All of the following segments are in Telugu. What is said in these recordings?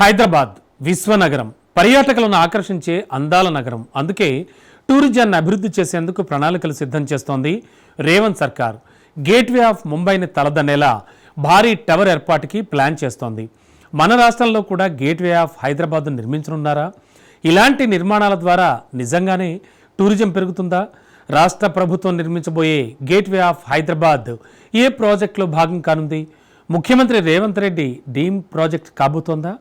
హైదరాబాద్ విశ్వనగరం. పర్యాటకులను ఆకర్షించే అందాల నగరం. అందుకే టూరిజాన్ని అభివృద్ధి చేసేందుకు ప్రణాళికలు సిద్ధం చేస్తోంది రేవంత్ సర్కార్. గేట్వే ఆఫ్ ముంబైని తలదన్నేలా భారీ టవర్ ఏర్పాటుకి ప్లాన్ చేస్తోంది. మన రాష్ట్రంలో కూడా గేట్వే ఆఫ్ హైదరాబాద్ నిర్మించనున్నారా? ఇలాంటి నిర్మాణాల ద్వారా నిజంగానే టూరిజం పెరుగుతుందా? రాష్ట్ర ప్రభుత్వం నిర్మించబోయే గేట్వే ఆఫ్ హైదరాబాద్ ఏ ప్రాజెక్టులో భాగం కానుంది? ముఖ్యమంత్రి రేవంత్ రెడ్డి డీమ్ ప్రాజెక్ట్ కాబోతోందా?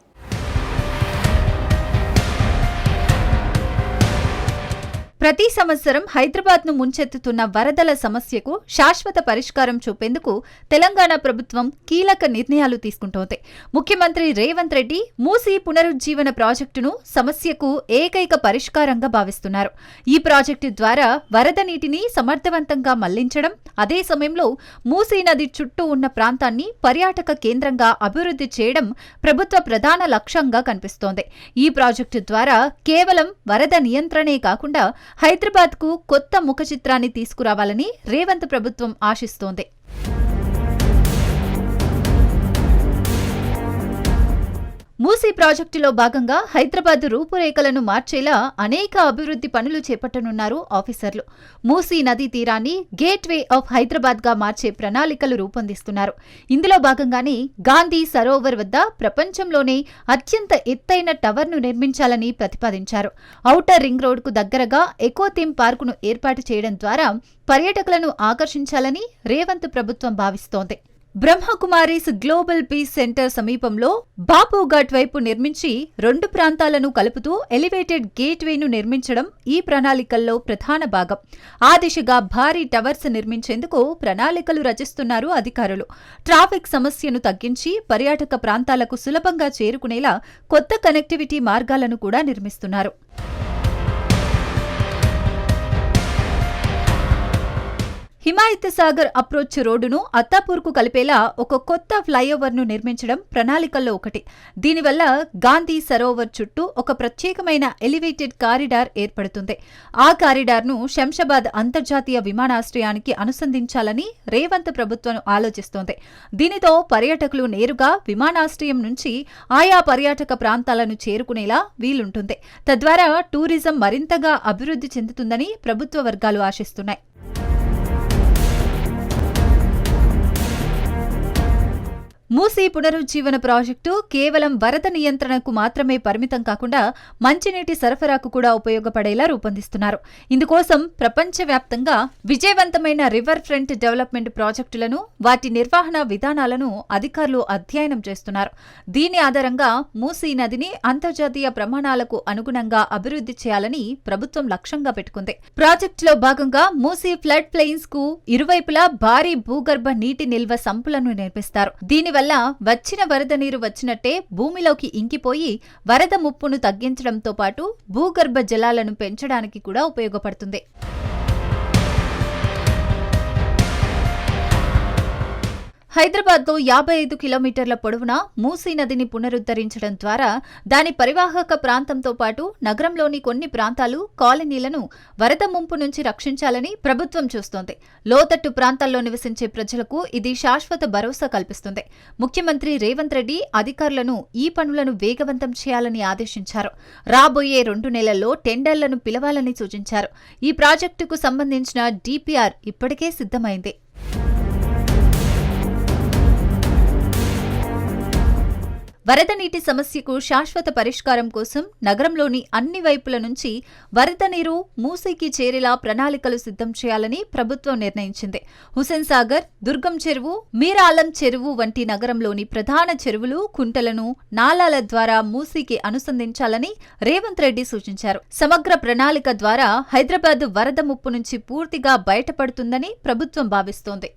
ప్రతి సంవత్సరం హైదరాబాద్ను ముంచెత్తుతున్న వరదల సమస్యకు శాశ్వత పరిష్కారం చూపేందుకు తెలంగాణ ప్రభుత్వం కీలక నిర్ణయాలు తీసుకుంటోంది. ముఖ్యమంత్రి రేవంత్ రెడ్డి మూసి పునరుజ్జీవన ప్రాజెక్టును సమస్యకు ఏకైక పరిష్కారంగా భావిస్తున్నారు. ఈ ప్రాజెక్టు ద్వారా వరద నీటిని సమర్థవంతంగా మళ్ళించడం అదే సమయంలో మూసీ నది చుట్టూ ఉన్న ప్రాంతాన్ని పర్యాటక కేంద్రంగా అభివృద్ధి చేయడం ప్రభుత్వ ప్రధాన లక్ష్యంగా కనిపిస్తోంది. ఈ ప్రాజెక్టు ద్వారా కేవలం వరద నియంత్రణే కాకుండా హైదరాబాద్కు కొత్త ముఖ చిత్రాన్ని తీసుకురావాలని రేవంత్ ప్రభుత్వం ఆశిస్తోంది. మూసీ ప్రాజెక్టులో భాగంగా హైదరాబాద్ రూపురేఖలను మార్చేలా అనేక అభివృద్ధి పనులు చేపట్టనున్నారు ఆఫీసర్లు. మూసీ నదీ తీరాన్ని గేట్వే ఆఫ్ హైదరాబాద్గా మార్చే ప్రణాళికలు రూపొందిస్తున్నారు. ఇందులో భాగంగానే గాంధీ సరోవర్ వద్ద ప్రపంచంలోనే అత్యంత ఎత్తైన టవర్ను నిర్మించాలని ప్రతిపాదించారు. ఔటర్ రింగ్ రోడ్కు దగ్గరగా ఎకోథీమ్ పార్కును ఏర్పాటు చేయడం ద్వారా పర్యాటకులను ఆకర్షించాలని రేవంత్ ప్రభుత్వం భావిస్తోంది. బ్రహ్మకుమారీస్ గ్లోబల్ పీస్ సెంటర్ సమీపంలో బాపుఘాట్ వైపు నిర్మించి రెండు ప్రాంతాలను కలుపుతూ ఎలివేటెడ్ గేట్వేను నిర్మించడం ఈ ప్రణాళికల్లో ప్రధాన భాగం. ఆ దిశగా భారీ టవర్స్ నిర్మించేందుకు ప్రణాళికలు రచిస్తున్నారు అధికారులు. ట్రాఫిక్ సమస్యను తగ్గించి పర్యాటక ప్రాంతాలకు సులభంగా చేరుకునేలా కొత్త కనెక్టివిటీ మార్గాలను కూడా నిర్మిస్తున్నారు. హిమాయత్ సాగర్ అప్రోచ్ రోడ్డును అత్తాపూర్కు కలిపేలా ఒక కొత్త ఫ్లైఓవర్ను నిర్మించడం ప్రణాళికల్లో ఒకటి. దీనివల్ల గాంధీ సరోవర్ చుట్టూ ఒక ప్రత్యేకమైన ఎలివేటెడ్ కారిడార్ ఏర్పడుతుంది. ఆ కారిడార్ను శంషాబాద్ అంతర్జాతీయ విమానాశ్రయానికి అనుసంధించాలని రేవంత్ ప్రభుత్వం ఆలోచిస్తోంది. దీనితో పర్యాటకులు నేరుగా విమానాశ్రయం నుంచి ఆయా పర్యాటక ప్రాంతాలను చేరుకునేలా వీలుంటుంది. తద్వారా టూరిజం మరింతగా అభివృద్ధి చెందుతుందని ప్రభుత్వ వర్గాలు ఆశిస్తున్నాయి. మూసీ పునరుజ్జీవన ప్రాజెక్టు కేవలం వరద నియంత్రణకు మాత్రమే పరిమితం కాకుండా మంచినీటి సరఫరాకు కూడా ఉపయోగపడేలా రూపొందిస్తున్నారు. ఇందుకోసం ప్రపంచవ్యాప్తంగా విజయవంతమైన రివర్ ఫ్రంట్ డెవలప్మెంట్ ప్రాజెక్టులను వాటి నిర్వహణ విధానాలను అధికారులు అధ్యయనం చేస్తున్నారు. దీని ఆధారంగా మూసీ నదిని అంతర్జాతీయ ప్రమాణాలకు అనుగుణంగా అభివృద్ధి చేయాలని ప్రభుత్వం లక్ష్యంగా పెట్టుకుంది. ప్రాజెక్టులో భాగంగా మూసీ ఫ్లడ్ ప్లెయిన్స్కు ఇరువైపులా భారీ భూగర్భ నీటి నిల్వ సంపులను నిర్మిస్తారు. దీనివల్ల వచ్చిన వరద నీరు వచ్చినట్టే భూమిలోకి ఇంకిపోయి వరద ముప్పును తగ్గించడంతో పాటు భూగర్భ జలాలను పెంచడానికి కూడా ఉపయోగపడుతుంది. హైదరాబాద్లో యాభై ఐదు కిలోమీటర్ల పొడవున మూసీ నదిని పునరుద్ధరించడం ద్వారా దాని పరివాహక ప్రాంతంతో పాటు నగరంలోని కొన్ని ప్రాంతాలు కాలనీలను వరద ముంపు నుంచి రక్షించాలని ప్రభుత్వం చూస్తోంది. లోతట్టు ప్రాంతాల్లో నివసించే ప్రజలకు ఇది శాశ్వత భరోసా కల్పిస్తుంది. ముఖ్యమంత్రి రేవంత్ రెడ్డి అధికారులను ఈ పనులను వేగవంతం చేయాలని ఆదేశించారు. రాబోయే రెండు నెలల్లో టెండర్లను పిలవాలని సూచించారు. ఈ ప్రాజెక్టుకు సంబంధించిన డిపిఆర్ ఇప్పటికే సిద్ధమైంది. వరద నీటి సమస్యకు శాశ్వత పరిష్కారం కోసం నగరంలోని అన్ని వైపుల నుంచి వరద నీరు మూసీకి చేరేలా ప్రణాళికలు సిద్ధం చేయాలని ప్రభుత్వం నిర్ణయించింది. హుసేన్ సాగర్ దుర్గం చెరువు మీరాలం చెరువు వంటి నగరంలోని ప్రధాన చెరువులు కుంటలను నాలాల ద్వారా మూసీకి అనుసంధించాలని రేవంత్ రెడ్డి సూచించారు. సమగ్ర ప్రణాళిక ద్వారా హైదరాబాద్ వరద ముప్పు నుంచి పూర్తిగా బయటపడుతుందని ప్రభుత్వం భావిస్తోంది.